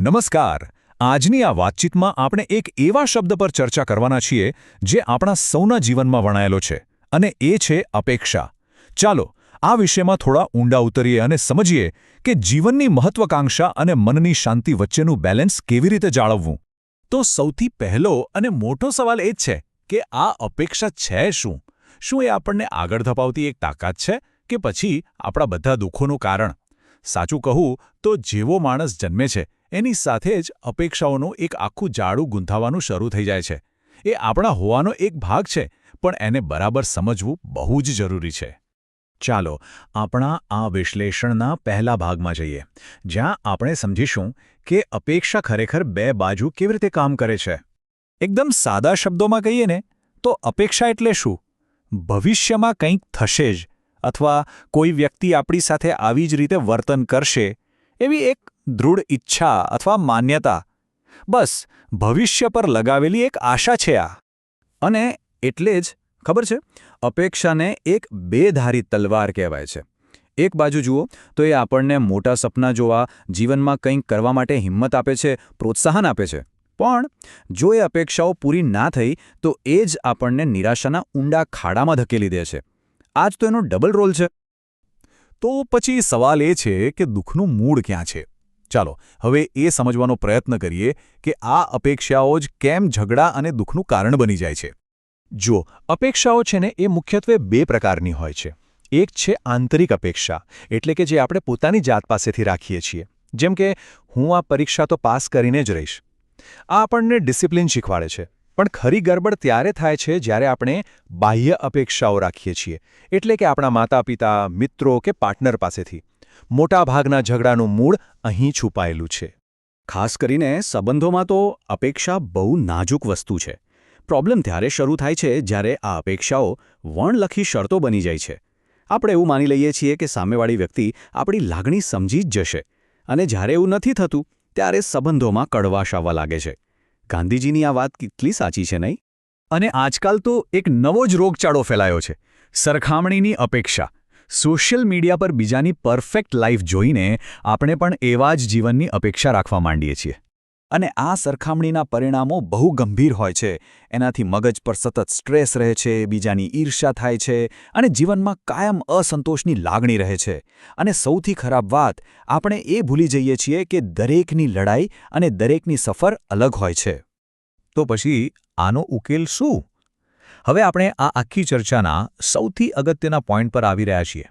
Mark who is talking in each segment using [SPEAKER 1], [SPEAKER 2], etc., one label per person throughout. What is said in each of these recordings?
[SPEAKER 1] નમસ્કાર. આજની આ વાતચીતમાં આપણે એક એવા શબ્દ પર ચર્ચા કરવાના છીએ જે આપણા સૌના જીવનમાં વણાયેલો છે અને એ છે અપેક્ષા. ચાલો, આ વિષયમાં થોડા ઊંડા ઉતરીએ અને સમજીએ કે જીવનની મહત્વાકાંક્ષા અને મનની શાંતિ વચ્ચેનું બેલેન્સ કેવી રીતે જાળવવું. તો સૌથી પહેલો અને મોટો સવાલ એ જ છે કે આ અપેક્ષા છે શું? શું એ આપણને આગળ ધપાવતી એક તાકાત છે કે પછી આપણા બધા દુઃખોનું કારણ? સાચું કહું તો જેવો માણસ જન્મે છે એની સાથે જ અપેક્ષાઓનું એક આખું જાડું ગૂંથાવાનું શરૂ થઈ જાય છે. એ આપણા હોવાનો એક ભાગ છે, પણ એને બરાબર સમજવું બહુ જ જરૂરી છે. ચાલો, આપણા આ વિશ્લેષણના પહેલા ભાગમાં જઈએ, જ્યાં આપણે સમજીશું કે અપેક્ષા ખરેખર બે બાજુ કેવી રીતે કામ કરે છે. એકદમ સાદા શબ્દોમાં કહીએ ને, તો અપેક્ષા એટલે શું? ભવિષ્યમાં કંઈક થશે જ, અથવા કોઈ વ્યક્તિ આપણી સાથે આવી જ રીતે વર્તન કરશે, એવી એક દૃઢ ઈચ્છા અથવા માન્યતા. બસ, ભવિષ્ય પર લગાવેલી એક આશા છે આ. અને એટલે જ, ખબર છે? અપેક્ષાને એક બેધારી તલવાર કહેવાય છે. એક બાજુ જુઓ, તો એ આપણને મોટા સપના જોવા, જીવનમાં કંઈક કરવા માટે હિંમત આપે છે, પ્રોત્સાહન આપે છે. પણ, જો એ અપેક્ષાઓ પૂરી ના થઈ, તો એ જ આપણને નિરાશાના ઊંડા ખાડામાં ધકેલી દે છે. આજ તો એનો ડબલ રોલ છે. તો પછી સવાલ એ છે કે દુઃખનું મૂળ ક્યાં છે? ચાલો, હવે એ સમજવાનો પ્રયત્ન કરીએ કે આ અપેક્ષાઓ જ કેમ ઝઘડા અને દુઃખનું કારણ બની જાય છે. જો અપેક્ષાઓ છે ને એ મુખ્યત્વે બે પ્રકારની હોય છે. એક છે આંતરિક અપેક્ષા, એટલે કે જે આપણે પોતાની જાત પાસેથી રાખીએ છીએ. જેમ કે, હું આ પરીક્ષા તો પાસ કરીને જ રહીશ. આ આપણને ડિસિપ્લિન શીખવાડે છે, પણ ખરી ગરબડ ત્યારે થાય છે જ્યારે આપણે બાહ્ય અપેક્ષાઓ રાખીએ છીએ, એટલે કે આપણા માતા પિતા મિત્રો કે પાર્ટનર પાસેથી. મોટાભાગના ઝઘડાનું મૂળ અહીં છુપાયેલું છે. ખાસ કરીને સંબંધોમાં તો અપેક્ષા બહુ નાજુક વસ્તુ છે. પ્રોબ્લેમ ત્યારે શરૂ થાય છે જ્યારે આ અપેક્ષાઓ વણલખી શરતો બની જાય છે. આપણે એવું માની લઈએ છીએ કે સામેવાળી વ્યક્તિ આપણી લાગણી સમજી જ જશે અને જ્યારે એવું નથી થતું ત્યારે સંબંધોમાં કડવાશ આવવા લાગે છે. ગાંધીજીની આ વાત કેટલી સાચી છે નહીં? અને આજકાલ તો એક નવો જ રોગચાળો ફેલાયો છે. સરખામણીની અપેક્ષા. સોશિયલ મીડિયા પર બીજાની પરફેક્ટ લાઈફ જોઈને આપણે પણ એવા જ જીવનની અપેક્ષા રાખવા માંડીએ છીએ. અને આ સરખામણીના પરિણામો બહુ ગંભીર હોય છે. એનાથી મગજ પર સતત સ્ટ્રેસ રહે છે, બીજાની ઈર્ષ્યા થાય છે અને જીવનમાં કાયમ અસંતોષની લાગણી રહે છે. અને સૌથી ખરાબ વાત, આપણે એ ભૂલી જઈએ છીએ કે દરેકની લડાઈ અને દરેકની સફર અલગ હોય છે. તો પછી આનો ઉકેલ શું? હવે આપણે આ આખી ચર્ચાના સૌથી અગત્યના પોઈન્ટ પર આવી રહ્યા છીએ.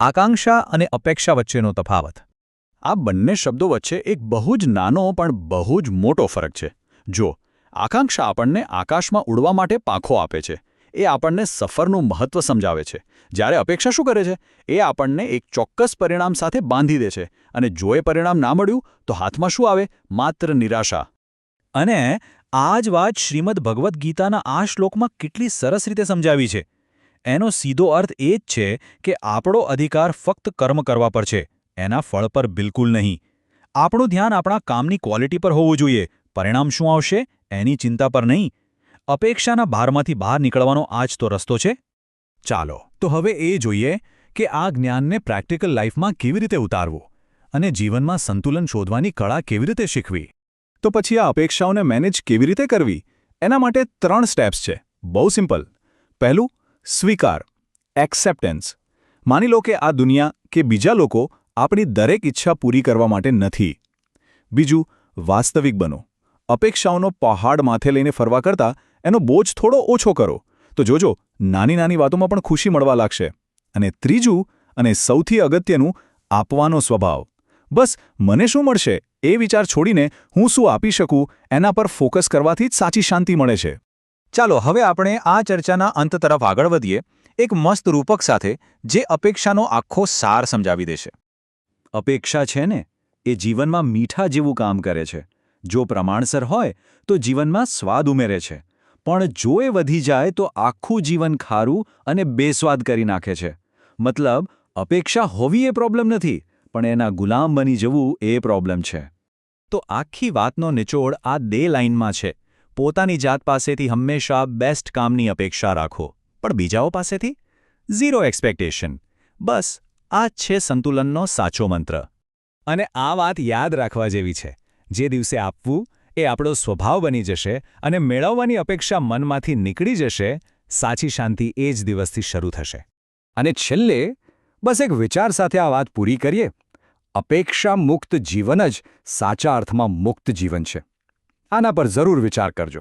[SPEAKER 1] આકાંક્ષા અને અપેક્ષા વચ્ચેનો તફાવત. આ બંને શબ્દો વચ્ચે એક બહુ જ નાનો પણ બહુ જ મોટો ફરક છે. જો, આકાંક્ષા આપણને આકાશમાં ઉડવા માટે પાંખો આપે છે. એ આપણને સફરનું મહત્વ સમજાવે છે. જ્યારે અપેક્ષા શું કરે છે? એ આપણને એક ચોક્કસ પરિણામ સાથે બાંધી દે છે. અને જો એ પરિણામ ના મળ્યું, તો હાથમાં શું આવે? માત્ર નિરાશા. અને આ જ વાત શ્રીમદ ભગવદ્ ગીતાના આ શ્લોકમાં કેટલી સરસ રીતે સમજાવી છે. એનો સીધો અર્થ એ જ છે કે આપણો અધિકાર ફક્ત કર્મ કરવા પર છે, એના ફળ પર બિલકુલ નહીં. આપણું ધ્યાન આપણા કામની ક્વોલિટી પર હોવું જોઈએ, પરિણામ શું આવશે, એની ચિંતા પર નહીં. અપેક્ષાના ભારમાંથી બહાર નીકળવાનો આ જ તો રસ્તો છે. ચાલો, તો હવે એ જોઈએ કે આ જ્ઞાનને પ્રેક્ટિકલ લાઈફમાં કેવી રીતે ઉતારવું અને જીવનમાં સંતુલન શોધવાની કળા કેવી રીતે શીખવી. તો પછી આ અપેક્ષાઓને મેનેજ કેવી રીતે કરવી? એના માટે ત્રણ સ્ટેપ્સ છે. બહુ સિમ્પલ પહેલું, સ્વીકાર. એક્સેપ્ટન્સ માની લો કે આ દુનિયા કે બીજા લોકો આપણી દરેક ઈચ્છા પૂરી કરવા માટે નથી. બીજું, વાસ્તવિક બનો. અપેક્ષાઓનો પહાડ માથે લઈને ફરવા કરતાં એનો બોજ થોડો ઓછો કરો. તો જોજો, નાની નાની વાતોમાં પણ ખુશી મળવા લાગશે. અને ત્રીજું અને સૌથી અગત્યનું, આપવાનો સ્વભાવ. બસ, મને શું મળશે? એ વિચાર છોડીને હું શું આપી શકું, એના પર ફોકસ કરવાથી જ સાચી શાંતિ મળે છે. ચાલો, હવે આપણે આ ચર્ચાના અંત તરફ આગળ વધીએ. એક મસ્ત રૂપક સાથે, જે અપેક્ષાનો આખો સાર સમજાવી દેશે. અપેક્ષા છે ને, એ જીવનમાં મીઠા જેવું કામ કરે છે. જો પ્રમાણસર હોય, તો જીવનમાં સ્વાદ ઉમેરે છે. પણ જો એ વધી જાય, તો આખું જીવન ખારું અને બેસ્વાદ કરી નાખે છે. મતલબ, અપેક્ષા હોવી એ પ્રોબ્લેમ નથી, પણ એના ગુલામ બની જવું એ પ્રોબ્લેમ છે. તો આખી વાતનો નિચોડ આ દે લાઇનમાં છે. પોતાની જાત પાસેથી હંમેશા બેસ્ટ કામની અપેક્ષા રાખો. પણ બીજાઓ પાસેથી? ઝીરો એક્સપેક્ટેશન બસ, આ છે સંતુલનનો સાચો મંત્ર. અને આ વાત યાદ રાખવા જેવી છે. જે દિવસે આપવું, એ આપણો સ્વભાવ બની જશે અને મેળવવાની અપેક્ષા મનમાંથી નીકળી જશે, સાચી શાંતિ એ જ દિવસથી શરૂ થશે.
[SPEAKER 2] અને છેલ્લે, બસ એક વિચાર સાથે આ વાત પૂરી કરીએ. અપેક્ષા મુક્ત જીવન જ સાચા અર્થમાં મુક્ત જીવન છે. આના પર જરૂર વિચાર કરજો.